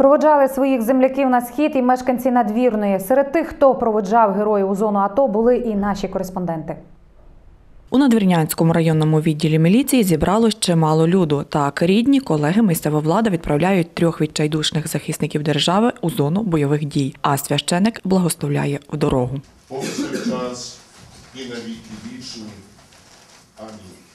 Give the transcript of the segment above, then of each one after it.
Проводжали своїх земляків на схід і мешканці надвірної. Серед тих, хто проводжав героїв у зону АТО, були і наші кореспонденти. У Надвірнянському районному відділі міліції зібралось чимало люду. Так, рідні, колеги, місцева влада відправляють трьох відчайдушних захисників держави у зону бойових дій, а священик благословляє в дорогу. повсякчас і на віки вічні. Амінь.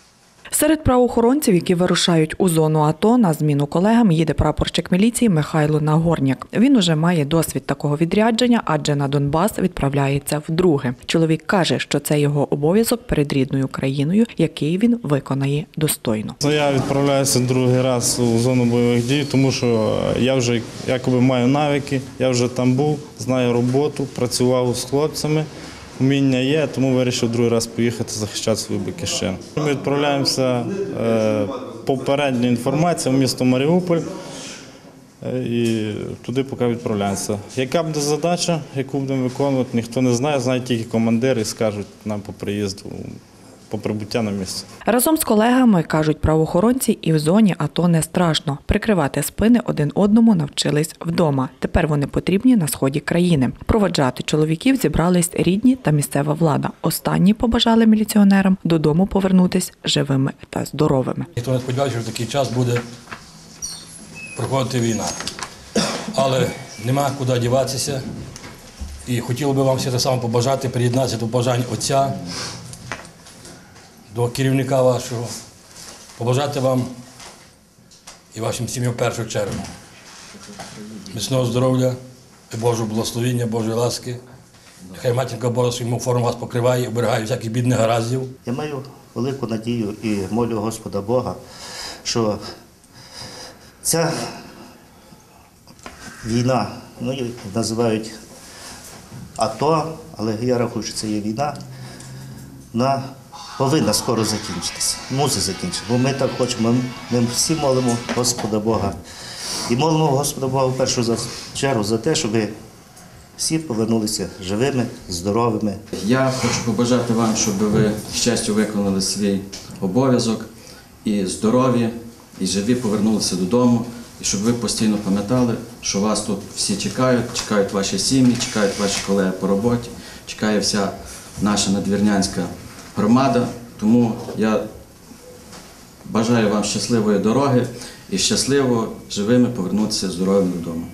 Серед правоохоронців, які вирушають у зону АТО, на зміну колегам їде прапорщик міліції Михайло Нагорняк. Він уже має досвід такого відрядження, адже на Донбас відправляється вдруге. Чоловік каже, що це його обов'язок перед рідною країною, який він виконає достойно. Я відправляюся другий раз у зону бойових дій, тому що я вже якоби маю навики, я вже там був, знаю роботу, працював з хлопцями. Уміння є, тому вирішив другий раз поїхати захищати свою батьківщину. Ми відправляємося е, попередня інформація в місто Маріуполь е, і туди поки відправляємося. Яка буде задача, яку будемо виконувати, ніхто не знає, знають тільки командири і скажуть нам по приїзду, по прибуття на місце. Разом з колегами кажуть правоохоронці, і в зоні АТО не страшно. Прикривати спини один одному навчились вдома. Тепер вони потрібні на сході країни. Проводжати чоловіків зібрались рідні та місцева влада. Останні побажали міліціонерам додому повернутись живими та здоровими. Ніхто не сподівався, що в такий час буде проходити війна. Але нема куди діватися. І хотіло би вам все те саме побажати, приєднатися до бажань Отця, до керівника вашого, побажати вам і вашим сім'ям в першу чергу. Міцного здоров'я і Божого благословіння, Божої ласки. Нехай матінка Божа своїм формом вас покриває і оберігає всяких бідних гараздів. Я маю велику надію і молю Господа Бога, що ця війна, ну її називають АТО, але я рахую, що це є війна, вона повинна скоро закінчитися, мусить закінчитися. Бо ми так хочемо, ми, всі молимо Господа Бога. І молимо Господа Бога в першу чергу за те, щоб всі повернулися живими, здоровими. Я хочу побажати вам, щоб ви з честю виконали свій обов'язок і здорові, і живі повернулися додому, і щоб ви постійно пам'ятали, що вас тут всі чекають, чекають ваші сім'ї, чекають ваші колеги по роботі, чекає вся наша надвірнянська громада. Тому я бажаю вам щасливої дороги і щасливо живими повернутися здоровим додому.